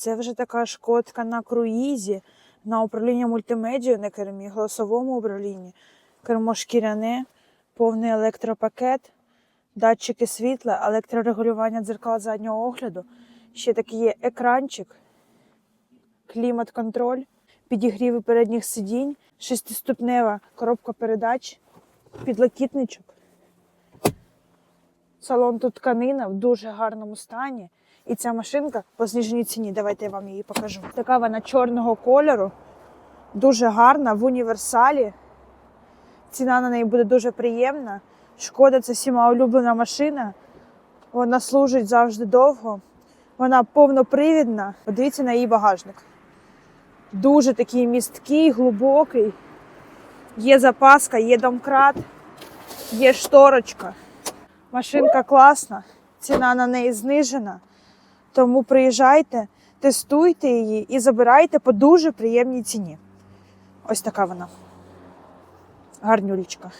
Це вже така шкодка на круїзі, на управління мультимедією на кермі, голосовому управлінні. Кермо шкіряне, повний електропакет, датчики світла, електрорегулювання дзеркал заднього огляду. Ще такий є екранчик, клімат-контроль, підігріви передніх сидінь, шестиступнева коробка передач, підлокітничок. Салон тут тканина в дуже гарному стані. І ця машинка по зниженій ціні. Давайте я вам її покажу. Така вона чорного кольору, дуже гарна в універсалі. Ціна на неї буде дуже приємна. Шкода, це всіма улюблена машина. Вона служить завжди довго. Вона повнопривідна. Подивіться на її багажник. Дуже такий місткий, глибокий. Є запаска, є домкрат, є шторочка. Машинка класна, ціна на неї знижена. Тому приїжджайте, тестуйте її і забирайте по дуже приємній ціні. Ось така вона. Гарнюлечка.